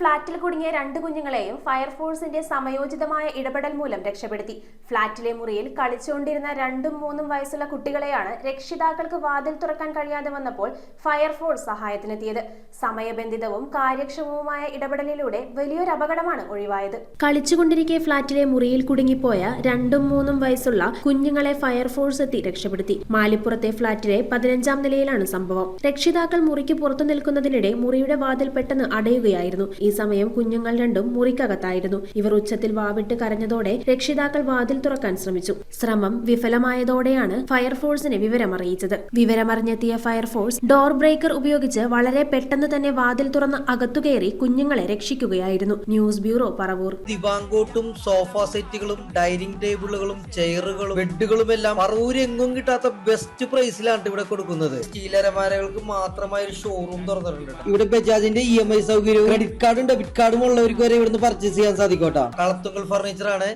ഫ്ളാറ്റിൽ കുടുങ്ങിയ രണ്ട് കുഞ്ഞുങ്ങളെയും ഫയർഫോഴ്സിന്റെ സമയോചിതമായ ഇടപെടൽ മൂലം രക്ഷപ്പെടുത്തി. ഫ്ളാറ്റിലെ മുറിയിൽ കളിച്ചുകൊണ്ടിരുന്ന രണ്ടും മൂന്നും വയസ്സുള്ള കുട്ടികളെയാണ് രക്ഷിതാക്കൾക്ക് വാതിൽ തുറക്കാൻ കഴിയാതെ വന്നപ്പോൾ ഫയർഫോഴ്സ് സഹായത്തിനെത്തിയത്. സമയബന്ധിതവും കാര്യക്ഷമവുമായ ഇടപെടലിലൂടെ വലിയൊരു അപകടമാണ് ഒഴിവായത്. കളിച്ചുകൊണ്ടിരിക്കെ ഫ്ളാറ്റിലെ മുറിയിൽ കുടുങ്ങിപ്പോയ രണ്ടും മൂന്നും വയസ്സുള്ള കുഞ്ഞുങ്ങളെ ഫയർഫോഴ്സ് എത്തി രക്ഷപ്പെടുത്തി. മാലിപ്പുറത്തെ ഫ്ളാറ്റിലെ പതിനഞ്ചാം നിലയിലാണ് സംഭവം. രക്ഷിതാക്കൾ മുറിക്ക് പുറത്തു നിൽക്കുന്നതിനിടെ മുറിയുടെ വാതിൽ പെട്ടെന്ന് അടയുകയായിരുന്നു. ഈ സമയം കുഞ്ഞുങ്ങൾ രണ്ടും മുറിക്കകത്തായിരുന്നു. ഇവർ ഉച്ചത്തിൽ വാവിട്ട് കരഞ്ഞതോടെ രക്ഷിതാക്കൾ വാതിൽ തുറക്കാൻ ശ്രമിച്ചു. ശ്രമം വിഫലമായതോടെയാണ് ഫയർഫോഴ്സിനെ വിവരമറിയിച്ചത്. വിവരമറിഞ്ഞെത്തിയ ഫയർഫോഴ്സ് ഡോർ ബ്രേക്കർ ഉപയോഗിച്ച് വളരെ പെട്ടെന്ന് തന്നെ വാതിൽ തുറന്ന് അകത്തുകയറി കുഞ്ഞുങ്ങളെ രക്ഷിക്കുകയായിരുന്നു. News bureau Paravur. ദിവാങ്കോട്ടും സോഫ സെറ്റുകളും ഡൈനിങ് ടേബിളുകളും ചെയറുകളും ബെഡുകളും എല്ലാം പറവൂര് എങ്ങും കിട്ടാത്ത ബെസ്റ്റ് പ്രൈസിലാണ് ഇവിടെ കൊടുക്കുന്നത്. സ്റ്റീലരമാരകൾക്ക് മാത്രമായ ഒരു ഷോറൂം തുറന്നിട്ടുണ്ട്. ഇവിടെ ബജാജിന്റെ ഇ എം ഐ സൗകര്യവും ക്രെഡിറ്റ് കാർഡും ഡെബിറ്റ് കാർഡും ഉള്ളവർക്ക് വരെ ഇവിടുന്ന് പർച്ചേസ് ചെയ്യാൻ സാധിക്കോട്ടാ കളത്തുങ്കൽ ഫർണിച്ചർ ആണ്.